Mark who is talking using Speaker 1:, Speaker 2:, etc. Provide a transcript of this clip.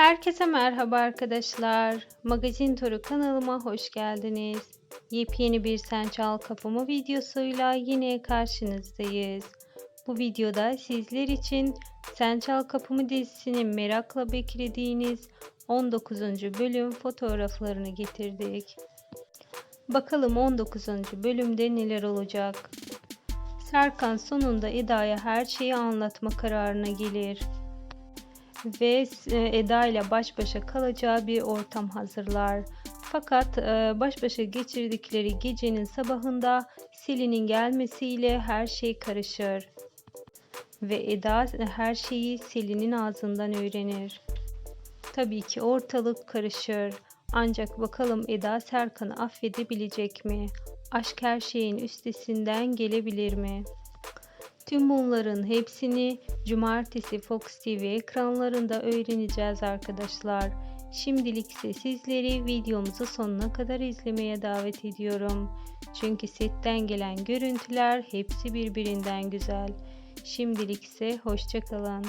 Speaker 1: Herkese merhaba arkadaşlar. Magazin Turu kanalıma hoş geldiniz. Yepyeni bir Sen Çal Kapımı videosuyla yine karşınızdayız. Bu videoda sizler için Sen Çal Kapımı dizisinin merakla beklediğiniz 19. bölüm fotoğraflarını getirdik. Bakalım 19. bölümde neler olacak? Serkan sonunda Eda'ya her şeyi anlatma kararına gelir ve e, Eda ile baş başa kalacağı bir ortam hazırlar. Fakat e, baş başa geçirdikleri gecenin sabahında Selin'in gelmesiyle her şey karışır. Ve Eda her şeyi Selin'in ağzından öğrenir. Tabii ki ortalık karışır. Ancak bakalım Eda Serkan'ı affedebilecek mi? Aşk her şeyin üstesinden gelebilir mi? Tüm bunların hepsini cumartesi Fox TV ekranlarında öğreneceğiz arkadaşlar. Şimdilik ise sizleri videomuzu sonuna kadar izlemeye davet ediyorum. Çünkü setten gelen görüntüler hepsi birbirinden güzel. Şimdilik ise hoşçakalın.